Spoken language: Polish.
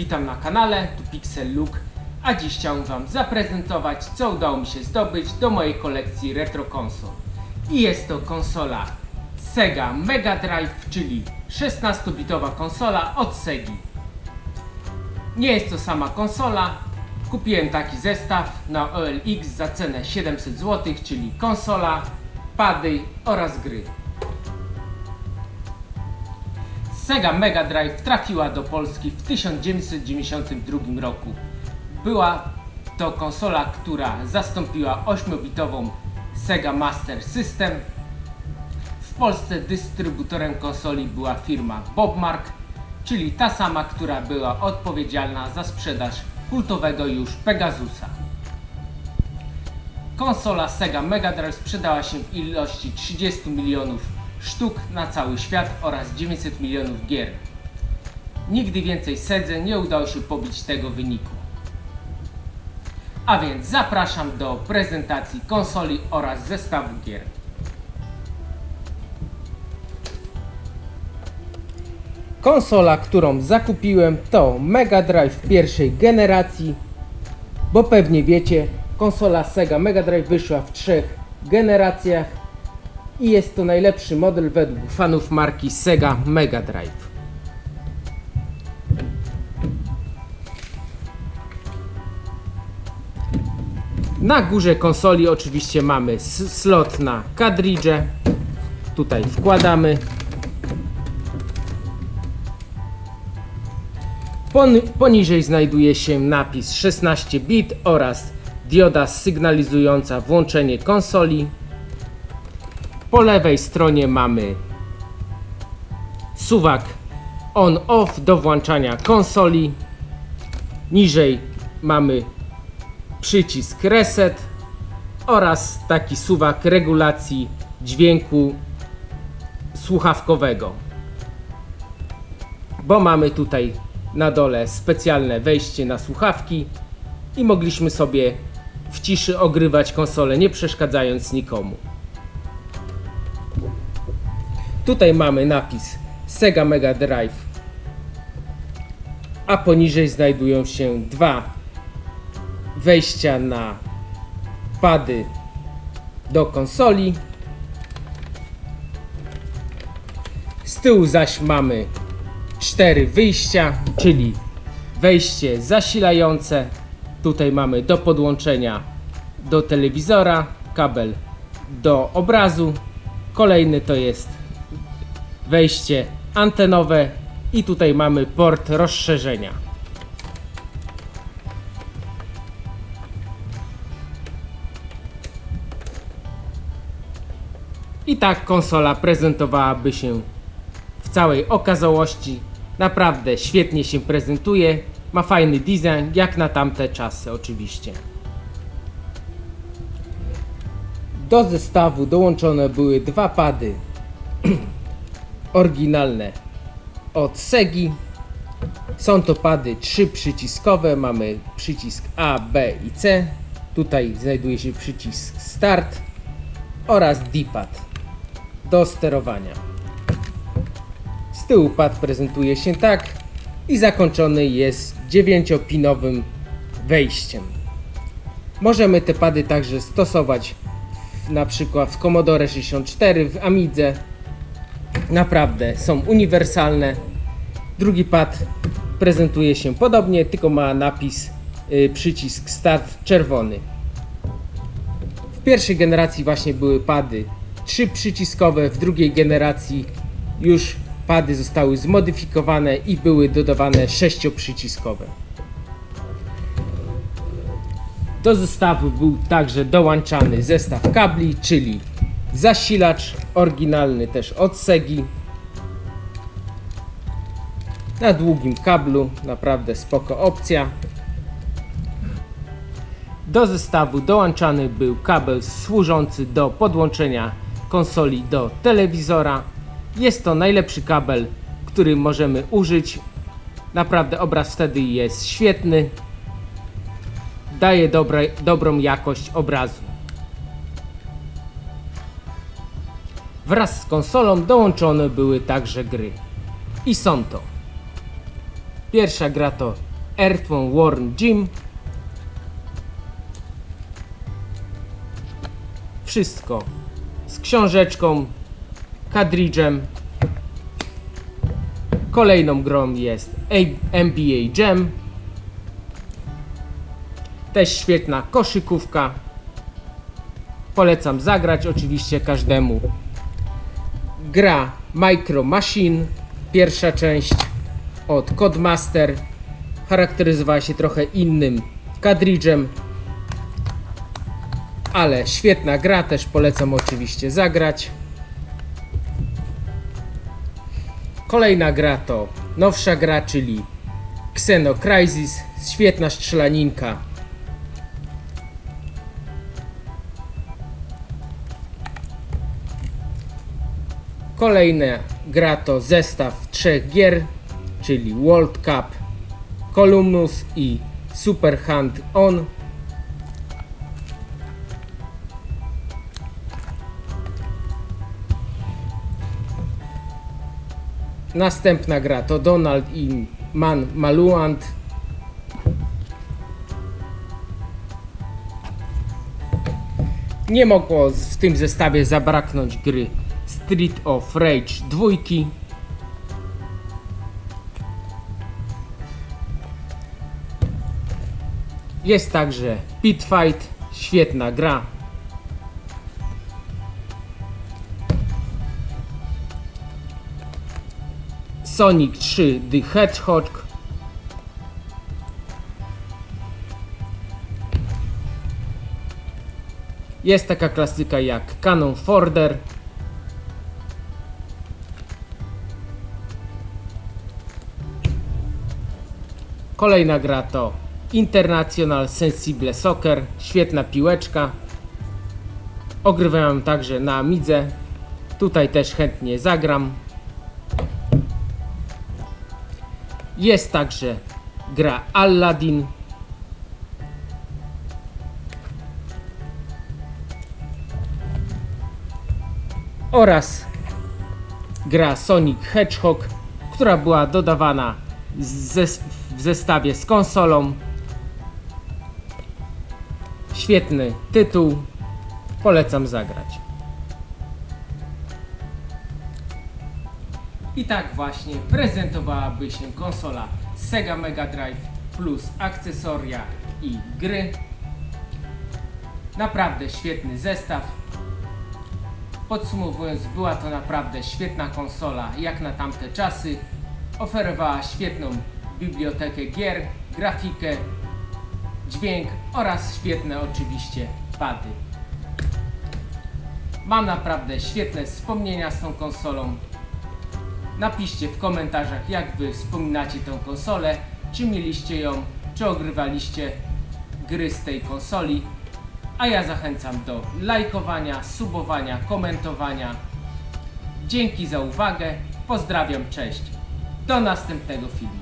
witam na kanale, tu Pixel Look, a dziś chciałem Wam zaprezentować, co udało mi się zdobyć do mojej kolekcji retro konsol. I jest to konsola Sega Mega Drive, czyli 16-bitowa konsola od Segi. Nie jest to sama konsola, kupiłem taki zestaw na OLX za cenę 700 zł, czyli konsola, pady oraz gry. Sega Mega Drive trafiła do Polski w 1992 roku. Była to konsola, która zastąpiła 8-bitową Sega Master System. W Polsce dystrybutorem konsoli była firma Bobmark, czyli ta sama, która była odpowiedzialna za sprzedaż kultowego już Pegasusa. Konsola Sega Mega Drive sprzedała się w ilości 30 milionów sztuk na cały świat oraz 900 milionów gier. Nigdy więcej Sedze nie udało się pobić tego wyniku. A więc zapraszam do prezentacji konsoli oraz zestawu gier. Konsola, którą zakupiłem to Mega Drive pierwszej generacji, bo pewnie wiecie, konsola Sega Mega Drive wyszła w trzech generacjach i jest to najlepszy model według fanów marki Sega Mega Drive. Na górze konsoli oczywiście mamy slot na kadridże. Tutaj wkładamy. Pon- poniżej znajduje się napis 16 bit oraz dioda sygnalizująca włączenie konsoli. Po lewej stronie mamy suwak on-off do włączania konsoli. Niżej mamy przycisk reset oraz taki suwak regulacji dźwięku słuchawkowego. Bo mamy tutaj na dole specjalne wejście na słuchawki i mogliśmy sobie w ciszy ogrywać konsolę, nie przeszkadzając nikomu. Tutaj mamy napis Sega Mega Drive, a poniżej znajdują się dwa wejścia na pady do konsoli. Z tyłu zaś mamy cztery wyjścia, czyli wejście zasilające. Tutaj mamy do podłączenia do telewizora, kabel do obrazu. Kolejny to jest wejście antenowe i tutaj mamy port rozszerzenia. I tak konsola prezentowałaby się w całej okazałości. Naprawdę świetnie się prezentuje. Ma fajny design, jak na tamte czasy oczywiście. Do zestawu dołączone były dwa pady oryginalne od Segi. Są to pady trzy przyciskowe. Mamy przycisk A, B i C. Tutaj znajduje się przycisk Start oraz D-pad do sterowania. Z tyłu pad prezentuje się tak i zakończony jest 9-pinowym wejściem. Możemy te pady także stosować w, na przykład w Commodore 64, w Amidze. Naprawdę są uniwersalne. Drugi pad prezentuje się podobnie, tylko ma napis y, przycisk start czerwony. W pierwszej generacji właśnie były pady trzy przyciskowe, w drugiej generacji już pady zostały zmodyfikowane i były dodawane sześcioprzyciskowe. Do zestawu był także dołączany zestaw kabli, czyli zasilacz oryginalny też od Segi. Na długim kablu, naprawdę spoko opcja. Do zestawu dołączany był kabel służący do podłączenia konsoli do telewizora. Jest to najlepszy kabel, który możemy użyć. Naprawdę obraz wtedy jest świetny. Daje dobre, dobrą jakość obrazu. Wraz z konsolą dołączone były także gry. I są to Pierwsza gra to Earthworm Worm Gym. Wszystko z książeczką, kadridżem. Kolejną grą jest NBA Jam. Też świetna koszykówka. Polecam zagrać oczywiście każdemu. Gra Micro Machine, pierwsza część od Codemaster. Charakteryzowała się trochę innym kadridżem, ale świetna gra, też polecam oczywiście zagrać. Kolejna gra to nowsza gra, czyli Xeno Crisis, świetna strzelaninka. Kolejna gra to zestaw trzech gier, czyli World Cup, Columnus i Super Hand On. Następna gra to Donald i Man Maluant. Nie mogło w tym zestawie zabraknąć gry Street of Rage 2. Jest także Pit Fight, świetna gra. Sonic 3 The Hedgehog. Jest taka klasyka jak Cannon Fodder. Kolejna gra to International Sensible Soccer, świetna piłeczka. Ogrywałem także na Amidze. Tutaj też chętnie zagram. Jest także gra Aladdin. Oraz gra Sonic Hedgehog, która była dodawana w zestawie z konsolą. Świetny tytuł. Polecam zagrać. I tak właśnie prezentowałaby się konsola Sega Mega Drive plus akcesoria i gry. Naprawdę świetny zestaw. Podsumowując, była to naprawdę świetna konsola jak na tamte czasy. Oferowała świetną bibliotekę gier, grafikę, dźwięk oraz świetne oczywiście pady. Mam naprawdę świetne wspomnienia z tą konsolą. Napiszcie w komentarzach, jak wy wspominacie tę konsolę, czy mieliście ją, czy ogrywaliście gry z tej konsoli. A ja zachęcam do lajkowania, subowania, komentowania. Dzięki za uwagę, pozdrawiam, cześć. Do następnego filmu.